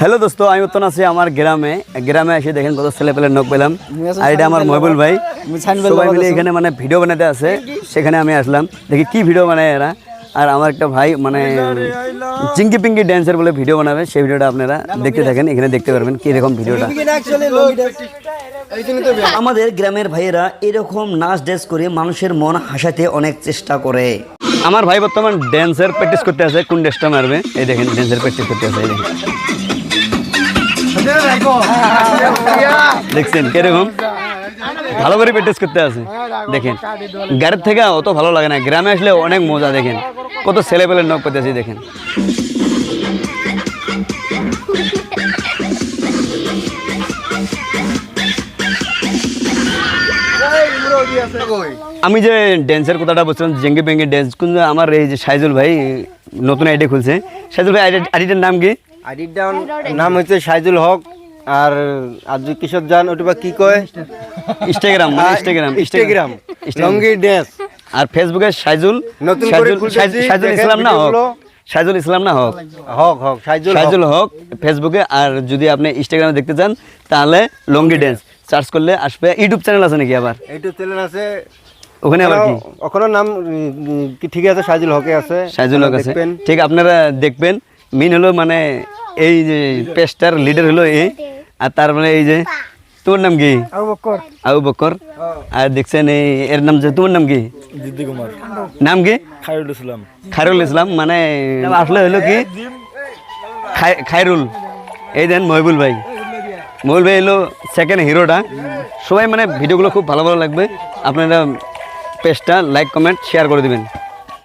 Hello দোস্ত আমি উত্তন আছি আমার গ্রামে গ্রামে এসে দেখেন কত ছেলে পেলে নখ পেলাম। আর এটা আমার মহবুল ভাই। সবাই মিলে এখানে মানে ভিডিও বানাতে আছে সেখানে আমি আসলাম। দেখি কি ভিডিও বানায় এরা। আর আমার একটা ভাই মানে চিঙ্কি পিঙ্কি ড্যান্সের বলে ভিডিও বানাবে সেই ভিডিওটা আপনারা দেখতে থাকেন এখানে দেখতে পারবেন কীরকম ভিডিওটা। আমাদের গ্রামের ভাইয়েরা এরকম নাচ ড্যান্স করে মানুষের মন হাসাতে অনেক চেষ্টা করে। আমার ভাই বর্তমান ড্যান্সের প্র্যাকটিস করতে আছে কোন ড্যান্সটা মারবে। এই দেখেন ড্যান্সের প্র্যাকটিস করতে আছে এই দেখেন। দেখছেন, কীরকম? ভালো করে প্র্যাকটিস করতে আছে। দেখেন গাড়ির থেকে অত ভালো লাগে না, গ্রামে আসলে অনেক মজা, দেখেন। কত ছেলে পেলে নখ পেতে আছে, দেখেন। আমি যে ড্যান্সের কথাটা বলছিলাম জেঙ্গি বেঙ্গি ড্যান্স কোন আমার এই যে সাইজুল ভাই, নতুন আইডি খুলছে। সাইজুল ভাই আইডিটার নাম কি? আইডির নাম হচ্ছে সাইজুল হক আর আজু কিশোর জান ওটা কি কয়? ইনস্টাগ্রাম মানে ইনস্টাগ্রাম ইনস্টাগ্রাম। লঙ্গি ড্যান্স আর ফেসবুকে সাইজুল নতুন সাইজুল ইসলাম না হক। সাইজুল ইসলাম না হক। হক হক সাইজুল সাইজুল হক ফেসবুকে আর যদি আপনি ইনস্টাগ্রামে দেখতে চান তাহলে লঙ্গি ড্যান্স সার্চ করলে আসবে। ইউটিউব চ্যানেল আছে নাকি আবার? এইটু চ্যানেল আছে। ওখানে আবার কি? ওখানে নাম কি ঠিক আছে? সাইজুল হকে আছে। সাইজুল হক আছে। ঠিক আপনারা দেখবেন। মিন হলো মানে এই যে পেস্টার লিডার হলো এই আর তার মানে এই যে তোমার নাম কি? আবু বকর আর দেখছেন এই এর নাম যে তোমার নাম কি? দিদি কুমার। নাম কি? খায়রুল ইসলাম। খায়রুল ইসলাম মানে আসলে হলো কি? খায়রুল। এই দেন মহিবুল ভাই। মহিবুল ভাই হলো সেকেন্ড হিরোটা সবাই মানে ভিডিওগুলো খুব ভালো ভালো লাগবে। আপনারা পেজটা লাইক কমেন্ট শেয়ার করে দিবেন।